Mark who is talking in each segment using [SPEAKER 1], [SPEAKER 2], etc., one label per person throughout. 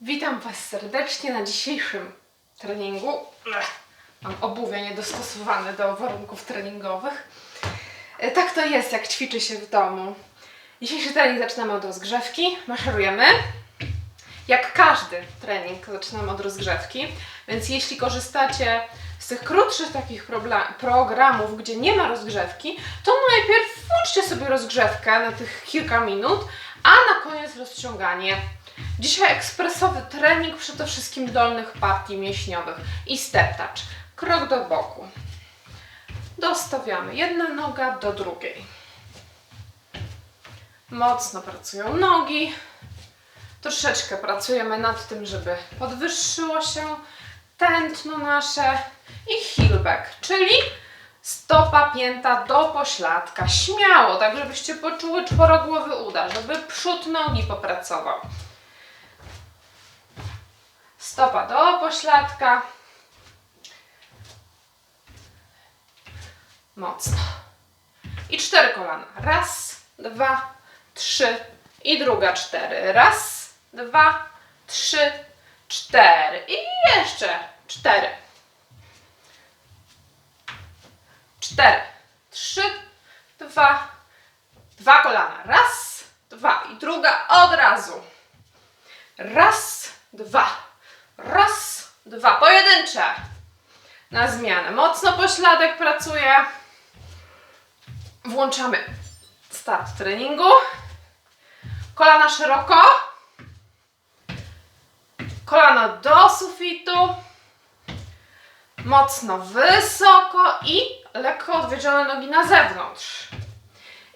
[SPEAKER 1] Witam Was serdecznie na dzisiejszym treningu. Mam obuwie niedostosowane do warunków treningowych. E, Tak to jest, jak ćwiczy się w domu. Dzisiejszy trening zaczynamy od rozgrzewki. Maszerujemy. Jak każdy trening zaczynamy od rozgrzewki, więc jeśli korzystacie z tych krótszych takich programów, gdzie nie ma rozgrzewki, to najpierw włączcie sobie rozgrzewkę na tych kilka minut, a na koniec rozciąganie. Dzisiaj ekspresowy trening przede wszystkim dolnych partii mięśniowych i step. Krok do boku. Dostawiamy jedna noga do drugiej. Mocno pracują nogi. Troszeczkę pracujemy nad tym, żeby podwyższyło się tętno nasze i heelback, czyli stopa pięta do pośladka. Śmiało, tak żebyście poczuły czworogłowy udar, żeby przód nogi popracował. Stopa do pośladka. Mocno. I cztery kolana. Raz, dwa, trzy i druga cztery. Raz, dwa, trzy, cztery. I jeszcze cztery. Cztery. Trzy, dwa, dwa kolana. Raz, dwa i druga od razu. Raz, dwa. Raz, dwa. Pojedyncze. Na zmianę. Mocno pośladek pracuje. Włączamy start treningu. Kolana szeroko. Kolana do sufitu. Mocno wysoko i lekko odwiedzione nogi na zewnątrz.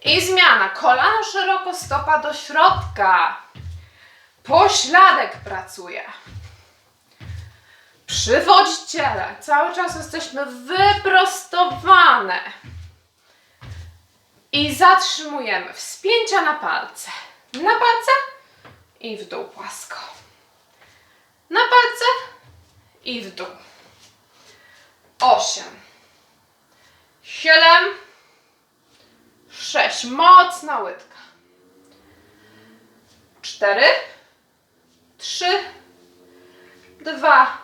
[SPEAKER 1] I zmiana. Kolana szeroko, stopa do środka. Pośladek pracuje. Przywodź ciele. Cały czas jesteśmy wyprostowane. I zatrzymujemy. Wspięcia na palce. Na palce i w dół płasko. Na palce i w dół. Osiem. Siedem. Sześć. Mocna łydka. Cztery. Trzy. Dwa.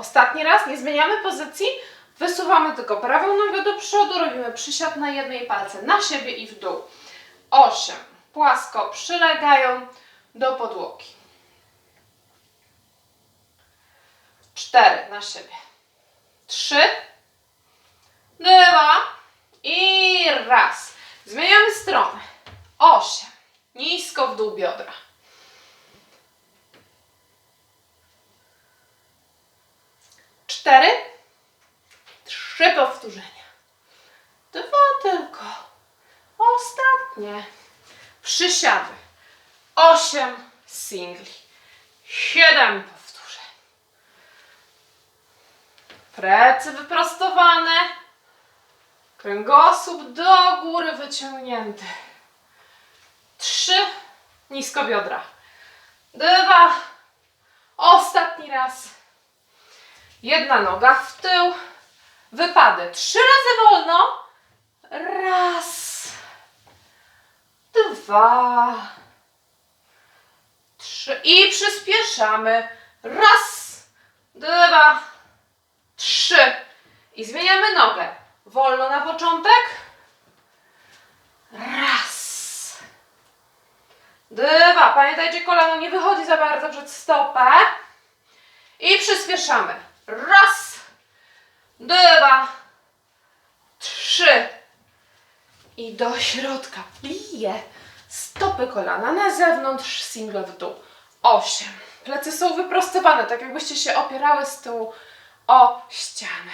[SPEAKER 1] Ostatni raz. Nie zmieniamy pozycji. Wysuwamy tylko prawą nogę do przodu. Robimy przysiad na jednej palce. Na siebie i w dół. Osiem. Płasko przylegają do podłogi. Cztery. Na siebie. Trzy. Dwa. I raz. Zmieniamy stronę. Osiem. Nisko w dół biodra. Cztery. Trzy powtórzenia. Dwa tylko. Ostatnie. Przysiady. Osiem singli. Siedem powtórzeń. Plecy wyprostowane. Kręgosłup do góry wyciągnięty. Trzy. Nisko biodra. Dwa. Ostatni raz. Jedna noga w tył. Wypady. Trzy razy wolno. Raz. Dwa. Trzy. I przyspieszamy. Raz. Dwa. Trzy. I zmieniamy nogę. Wolno na początek. Raz. Dwa. Pamiętajcie, kolano nie wychodzi za bardzo przed stopę. I przyspieszamy. Raz, dwa, trzy. I do środka. Bije. Stopy kolana na zewnątrz, single w dół. Osiem. Plecy są wyprostowane, tak jakbyście się opierały z tyłu o ścianę.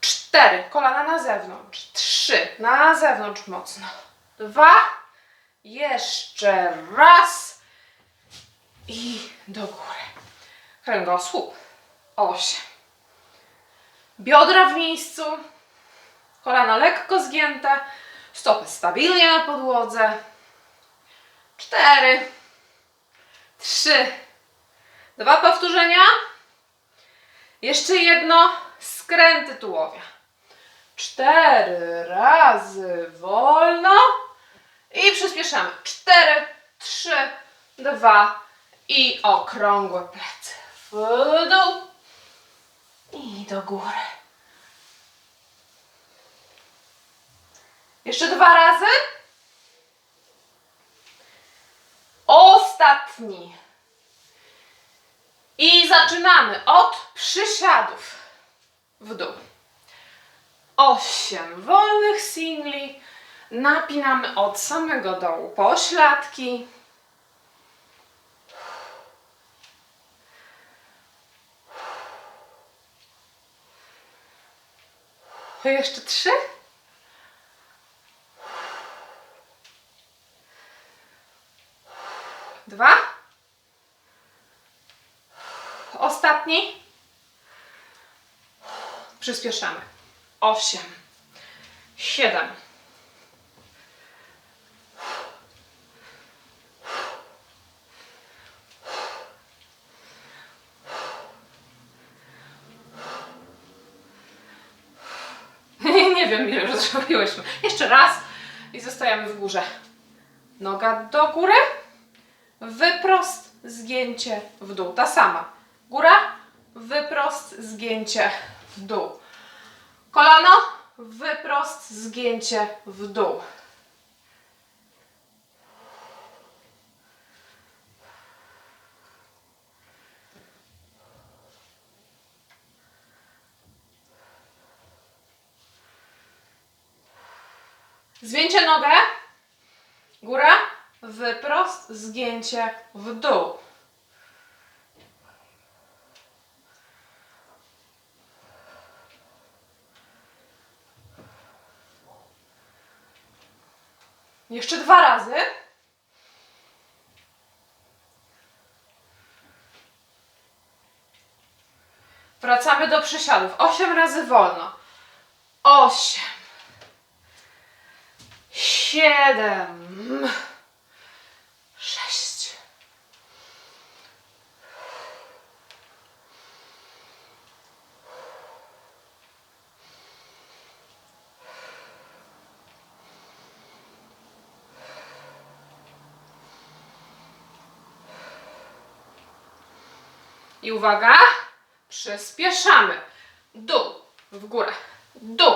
[SPEAKER 1] Cztery. Kolana na zewnątrz. Trzy. Na zewnątrz mocno. Dwa. Jeszcze raz. I do góry. Kręgosłup. Osiem. Biodra w miejscu. Kolana lekko zgięte. Stopy stabilnie na podłodze. Cztery. Trzy. Dwa powtórzenia. Jeszcze jedno. Skręty tułowia. Cztery razy wolno. I przyspieszamy. Cztery, trzy, dwa i okrągłe plecy. W dół i do góry. Jeszcze dwa razy. Ostatni. I zaczynamy od przysiadów w dół. Osiem wolnych singli. Napinamy od samego dołu pośladki. Jeszcze trzy. Dwa. Ostatni. Przyspieszamy. Osiem. Siedem. Nie wiem, ile już zrobiłyśmy. Jeszcze raz i zostajemy w górze. Noga do góry, wyprost, zgięcie w dół. Ta sama. Góra, wyprost, zgięcie w dół. Kolano, wyprost, zgięcie w dół. Zwięcie nogę. Góra, wyprost, zgięcie w dół. Jeszcze dwa razy. Wracamy do przysiadów. Osiem razy wolno. Osiem. Siedem. Sześć. I uwaga, przyspieszamy. Dół, w górę, dół.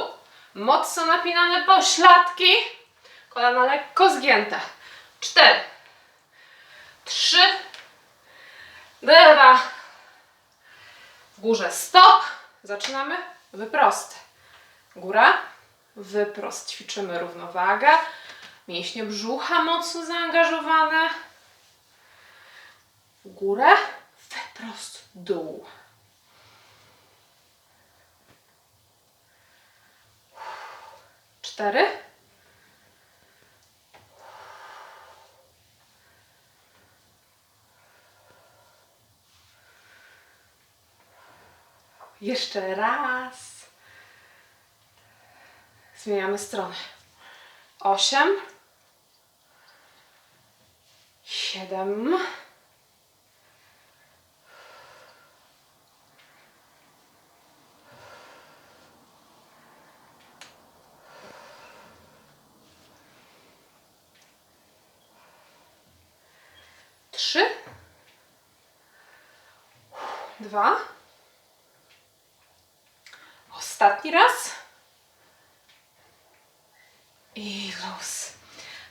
[SPEAKER 1] Mocno napinane pośladki. Kolana lekko zgięte. Cztery. Trzy. Dwa. W górze stop. Zaczynamy wyprost. Góra. Wyprost. Ćwiczymy równowagę. Mięśnie brzucha mocno zaangażowane. W górę. Wyprost. Dół. Cztery. Jeszcze raz. Zmieniamy stronę. Osiem. Siedem. Trzy. Dwa. Ostatni raz. I luz.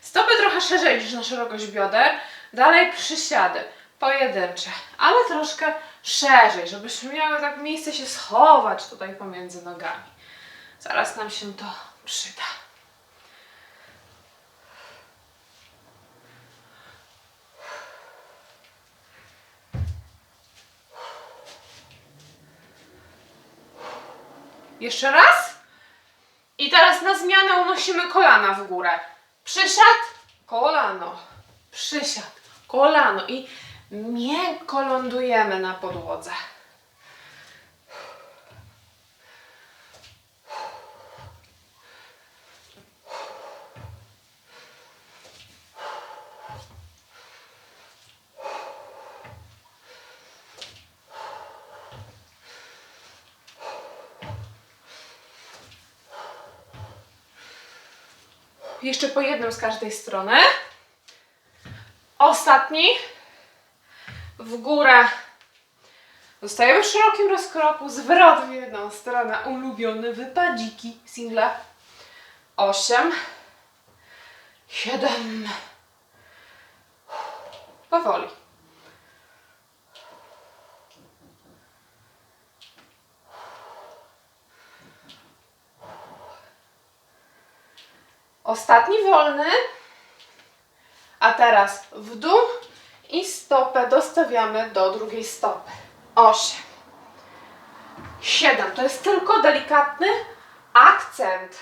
[SPEAKER 1] Stopy trochę szerzej niż na szerokość bioder. Dalej przysiady. Pojedyncze, ale troszkę szerzej, żebyśmy miały tak miejsce się schować tutaj pomiędzy nogami. Zaraz nam się to przyda. Jeszcze raz. I teraz na zmianę unosimy kolana w górę. Przysiad, kolano, przysiad, kolano i miękko lądujemy na podłodze. Jeszcze po jednym z każdej strony. Ostatni. w górę. Zostajemy w szerokim rozkroku, zwrot w jedną stronę, ulubione wypadziki, single. Osiem, siedem, powoli. Ostatni wolny. A teraz w dół i stopę dostawiamy do drugiej stopy. 8. 7. To jest tylko delikatny akcent.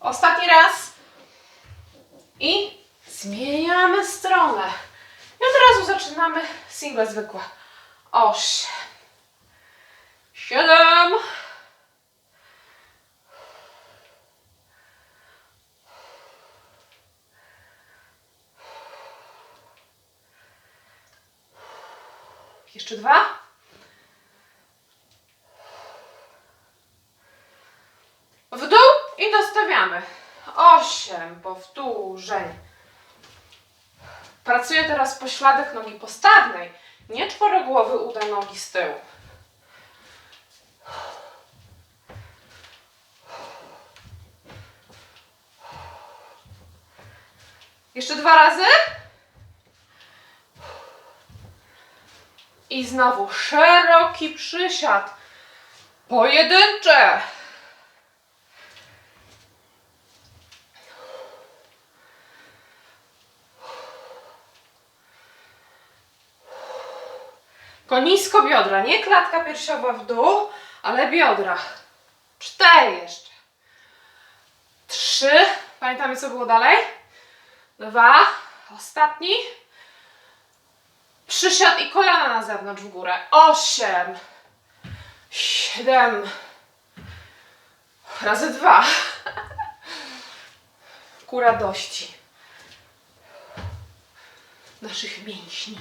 [SPEAKER 1] Ostatni raz. I zmieniamy stronę. I od razu zaczynamy single zwykłe. Osiem. Siedem. Jeszcze dwa. W dół i dostawiamy. Osiem powtórzeń. Pracuję teraz pośladek nogi postawnej, nie czworogłowy uda nogi z tyłu. Jeszcze dwa razy. I znowu szeroki przysiad. Pojedyncze. Tylko nisko biodra, nie klatka piersiowa w dół, ale biodra. Cztery jeszcze. Trzy. Pamiętamy co było dalej? Dwa. Ostatni. Przysiad i kolana na zewnątrz w górę. Osiem. Siedem. Razy dwa. Ku radości naszych mięśni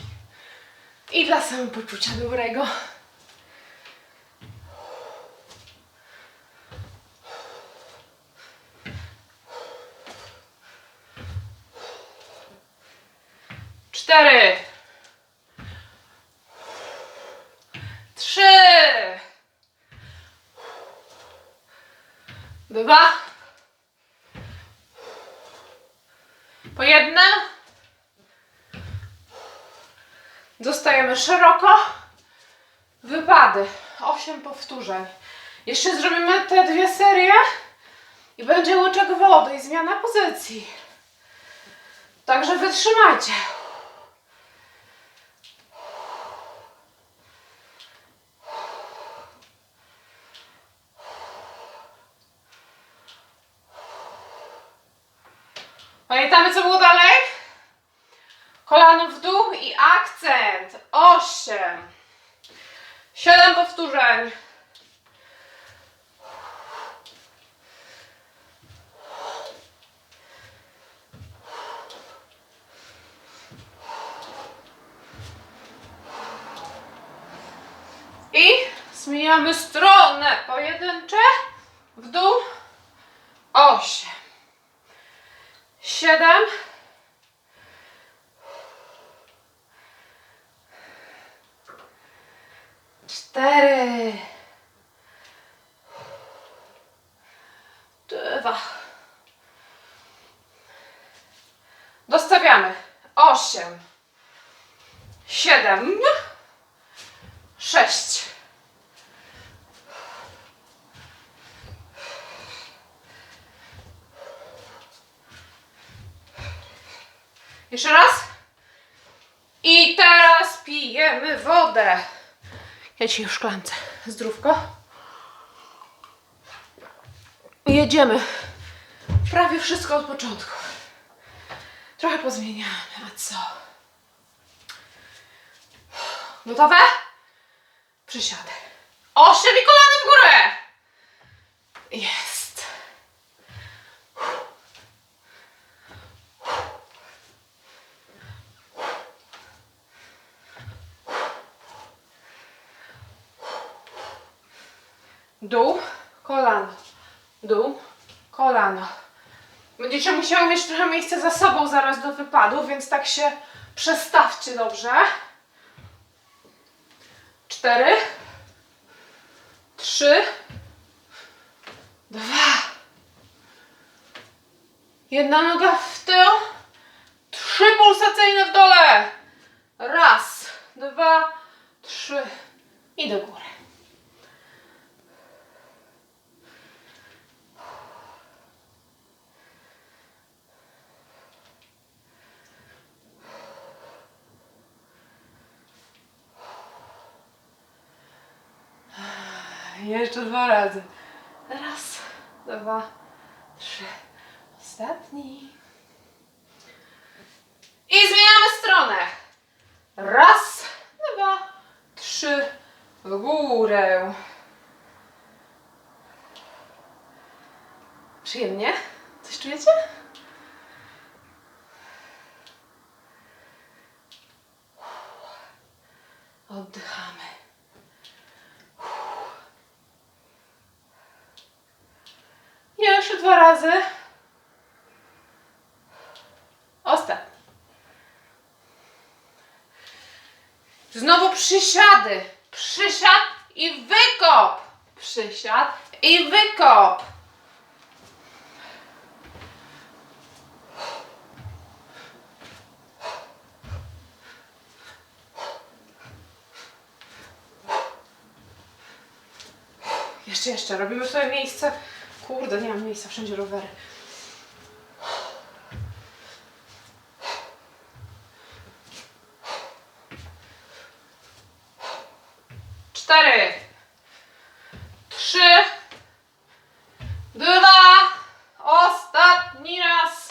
[SPEAKER 1] i dla samopoczucia dobrego. Cztery. Trzy. Dwa. Po jednym. Zostajemy szeroko. Wypady. 8 powtórzeń. Jeszcze zrobimy te dwie serie i będzie łyczek wody i zmiana pozycji. Także wytrzymajcie. Pamiętamy co było dalej? Kolano w dół i akcent. Osiem. Siedem powtórzeń. I zmieniamy stronę. Pojedyncze. W dół. Osiem. Siedem. Cztery. Dwa. Dostawiamy. Osiem. Siedem. Sześć. Jeszcze raz. I teraz pijemy wodę. Ja ci w szklance. Zdrówko. Jedziemy. Prawie wszystko od początku. Trochę pozmieniamy, a co? Gotowe? Przysiady. Osiem i kolany w górę! Jest. Dół, kolano, dół, kolano. Będziecie musiały mieć trochę miejsca za sobą zaraz do wypadu, więc tak się przestawcie dobrze. Cztery, trzy, dwa. Jedna noga w tył, trzy pulsacyjne w dole. Raz, dwa, trzy i do góry. Jeszcze dwa razy. Raz, dwa, trzy. Ostatni. I zmieniamy stronę. Raz, dwa, trzy. W górę. Przyjemnie? Coś czujecie? Oddychamy. Jeszcze dwa razy. Ostatni. Znowu przysiady. Przysiad i wykop. Przysiad i wykop. Jeszcze, jeszcze. Robimy sobie miejsce. Kurde, nie mam miejsca, wszędzie rowery. Cztery. Trzy. Dwa. Ostatni raz.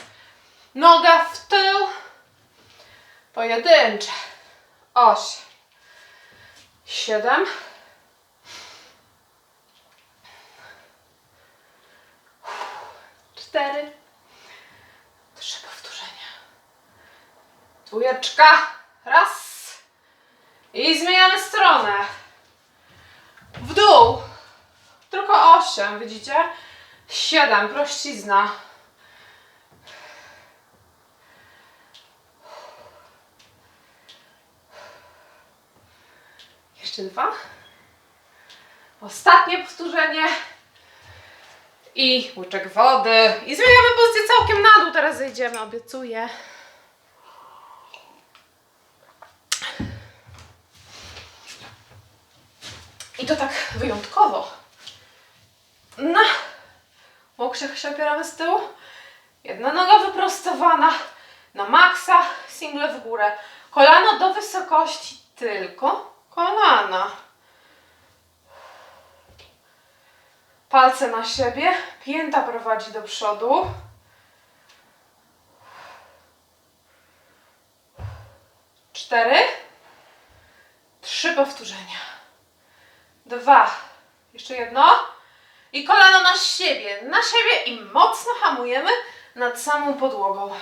[SPEAKER 1] Noga w tył. Pojedyncze. Osiem. Siedem. cztery, trzy powtórzenia. Dwójeczka, raz. I zmieniamy stronę. W dół. Tylko osiem, widzicie? Siedem, prościzna. Jeszcze dwa. Ostatnie powtórzenie i łyczek wody. I zmieniamy pozycję całkiem na dół. Teraz zejdziemy, obiecuję. I to tak wyjątkowo. Na łokciach się opieramy z tyłu. Jedna noga wyprostowana na maksa, single w górę. Kolano do wysokości tylko kolana. Palce na siebie, pięta prowadzi do przodu. Cztery. Trzy powtórzenia. Dwa. Jeszcze jedno. I kolano na siebie, na siebie i mocno hamujemy nad samą podłogą.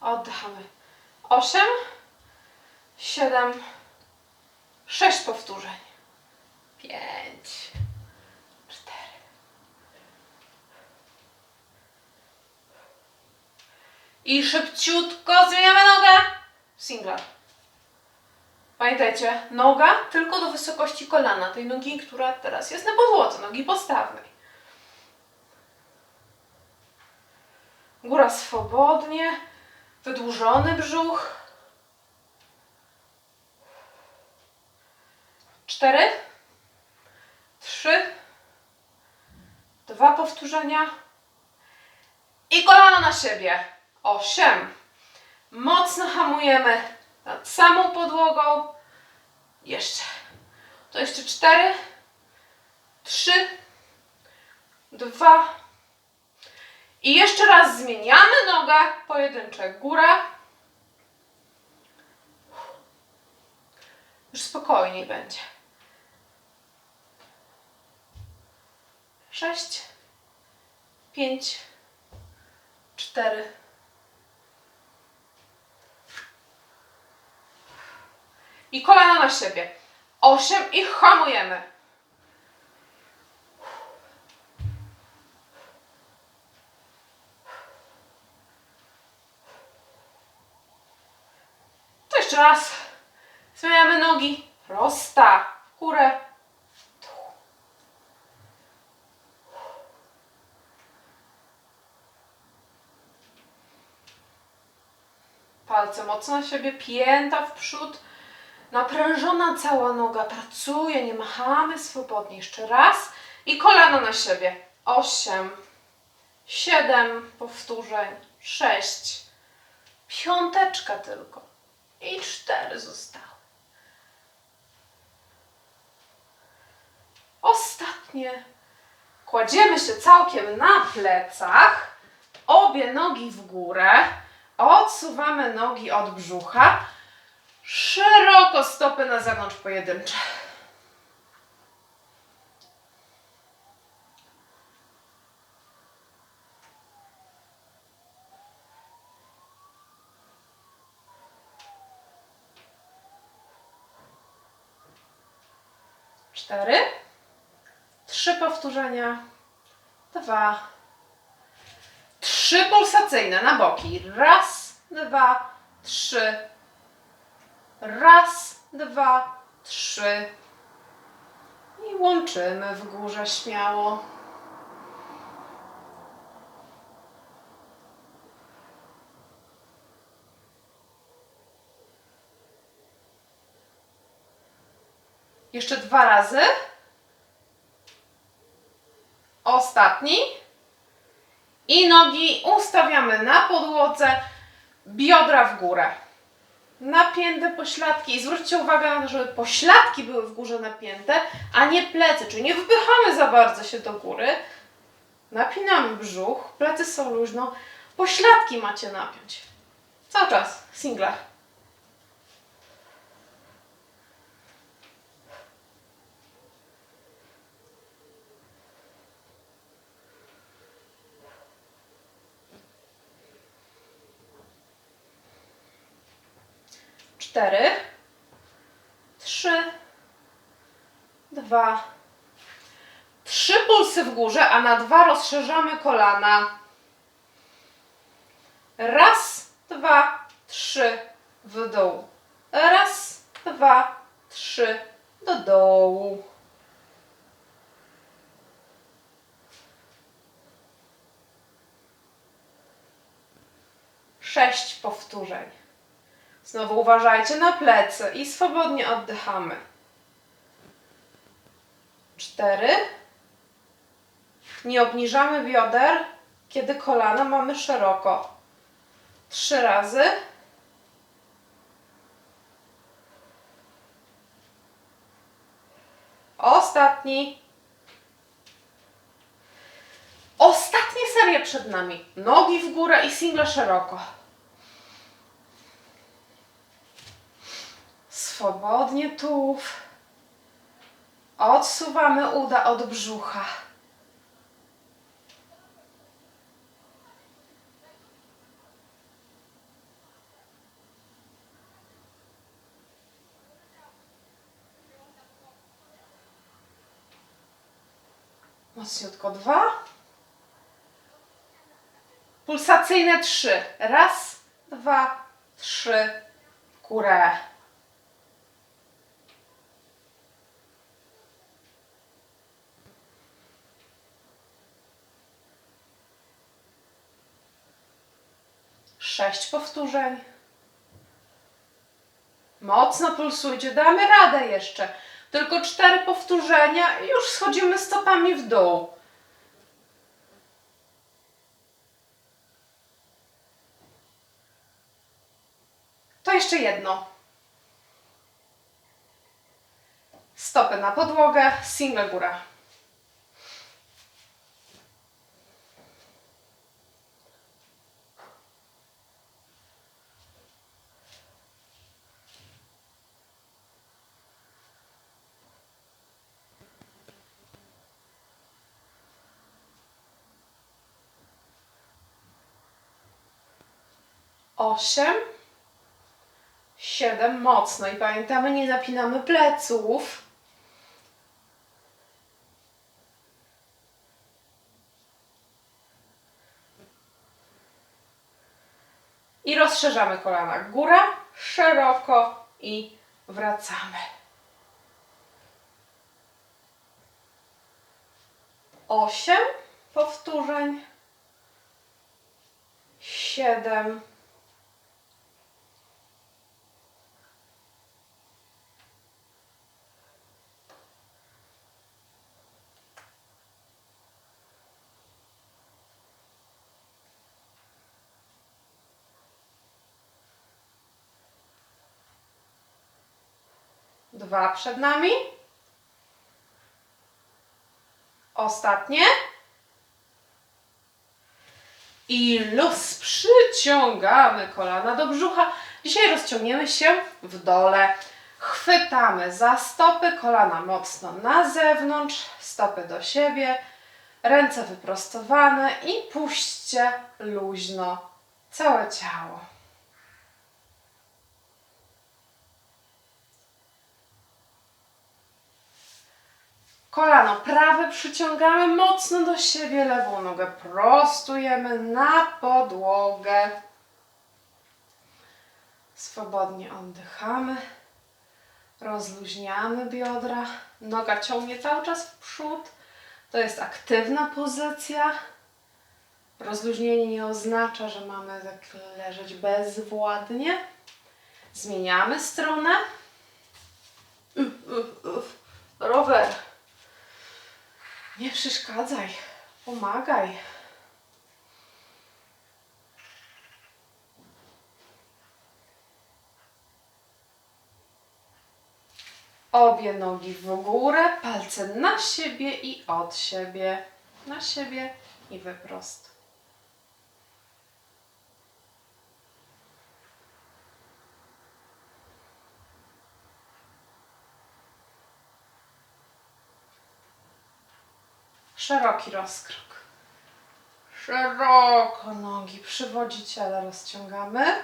[SPEAKER 1] Oddychamy. Osiem. Siedem. Sześć powtórzeń. Pięć. Cztery. I szybciutko zmieniamy nogę. Single. Pamiętajcie, noga tylko do wysokości kolana, tej nogi, która teraz jest na podłodze, nogi postawnej. Góra swobodnie, wydłużony brzuch. Cztery, trzy, dwa powtórzenia i kolano na siebie. Osiem. Mocno hamujemy nad samą podłogą. Jeszcze. To jeszcze cztery, trzy, dwa i jeszcze raz zmieniamy nogę. Pojedyncze góra. Już spokojniej będzie. Sześć, pięć, cztery, I kolana na siebie. Osiem i hamujemy. To jeszcze raz. Zmieniamy nogi. Prosta. Górę. Dół. Palce mocno na siebie, pięta w przód. Naprężona cała noga pracuje, nie machamy swobodnie. Jeszcze raz. I kolano na siebie. Osiem. Siedem powtórzeń. Sześć. Piąteczka tylko. I cztery zostały. Ostatnie. Kładziemy się całkiem na plecach. Obie nogi w górę. Odsuwamy nogi od brzucha. Szeroko stopy na zewnątrz pojedyncze. Cztery. Trzy powtórzenia. Dwa. Trzy pulsacyjne na boki. Raz, dwa, trzy. Raz, dwa, trzy. I łączymy w górze śmiało. Jeszcze dwa razy. Ostatni. I nogi ustawiamy na podłodze, biodra w górę napięte pośladki. I zwróćcie uwagę na to, żeby pośladki były w górze napięte, a nie plecy, czyli nie wpychamy za bardzo się do góry. Napinamy brzuch, plecy są luźno, pośladki macie napiąć. Cały czas, singlar. 4, 3, 2, 3 pulsy w górze, a na dwa rozszerzamy kolana. Raz, dwa, trzy, w dół. Raz, dwa, trzy, do dołu. Sześć powtórzeń. Znowu uważajcie na plecy i swobodnie oddychamy. Cztery. Nie obniżamy bioder, kiedy kolana mamy szeroko. Trzy razy. Ostatni. Ostatnie serie przed nami. Nogi w górę i single szeroko. Swobodnie tułów. Odsuwamy uda od brzucha. Mocniutko dwa. Pulsacyjne trzy. Raz, dwa, trzy. Kurę. Sześć powtórzeń. Mocno pulsujcie, damy radę jeszcze. Tylko cztery powtórzenia i już schodzimy stopami w dół. To jeszcze jedno. Stopy na podłogę, single góra. Osiem, siedem, mocno. I pamiętamy, nie zapinamy pleców. I rozszerzamy kolana. Góra, szeroko i wracamy. Osiem powtórzeń. Siedem. Dwa przed nami. Ostatnie. I luz. Przyciągamy kolana do brzucha. Dzisiaj rozciągniemy się w dole. Chwytamy za stopy, kolana mocno na zewnątrz, stopy do siebie, ręce wyprostowane i puśćcie luźno całe ciało. Kolano prawe przyciągamy mocno do siebie, lewą nogę prostujemy na podłogę. Swobodnie oddychamy. Rozluźniamy biodra. Noga ciągnie cały czas w przód. To jest aktywna pozycja. Rozluźnienie nie oznacza, że mamy tak leżeć bezwładnie. Zmieniamy stronę. Uf, uf, uf. Rower. Nie przeszkadzaj, pomagaj. Obie nogi w górę, palce na siebie i od siebie. Na siebie i wyprost. Szeroki rozkrok. Szeroko nogi przywodziciele rozciągamy.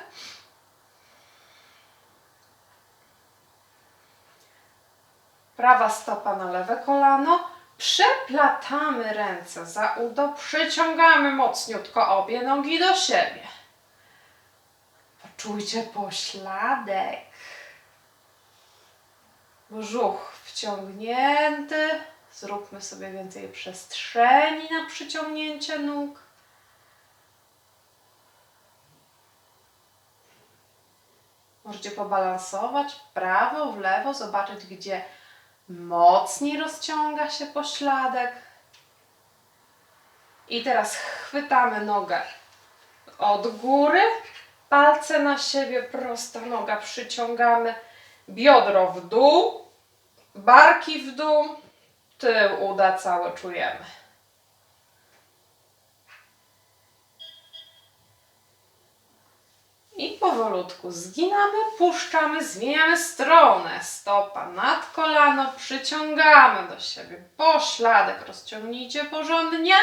[SPEAKER 1] Prawa stopa na lewe kolano. Przeplatamy ręce za udo. Przyciągamy mocniutko obie nogi do siebie. Poczujcie pośladek. Brzuch wciągnięty. Zróbmy sobie więcej przestrzeni na przyciągnięcie nóg. Możecie pobalansować prawo, w lewo, zobaczyć, gdzie mocniej rozciąga się pośladek. I teraz chwytamy nogę od góry, palce na siebie, prosta noga, przyciągamy biodro w dół, barki w dół, tył uda całe czujemy. I powolutku zginamy, puszczamy, zmieniamy stronę. Stopa nad kolano, przyciągamy do siebie. Pośladek rozciągnijcie porządnie.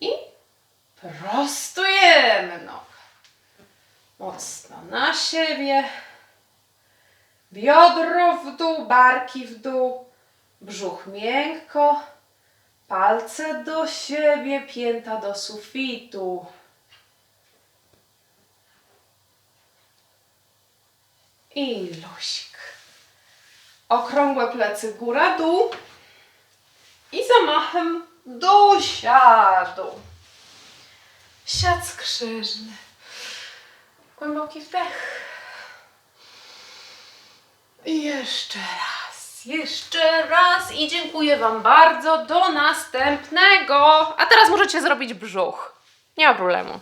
[SPEAKER 1] I prostujemy nogę. Mocno na siebie. Biodro w dół, barki w dół, brzuch miękko, palce do siebie, pięta do sufitu. I lusik. Okrągłe plecy góra, dół. I zamachem do siadu. Siad skrzyżny. Głęboki wdech. I jeszcze raz, jeszcze raz i dziękuję Wam bardzo. Do następnego. A teraz możecie zrobić brzuch. Nie ma problemu.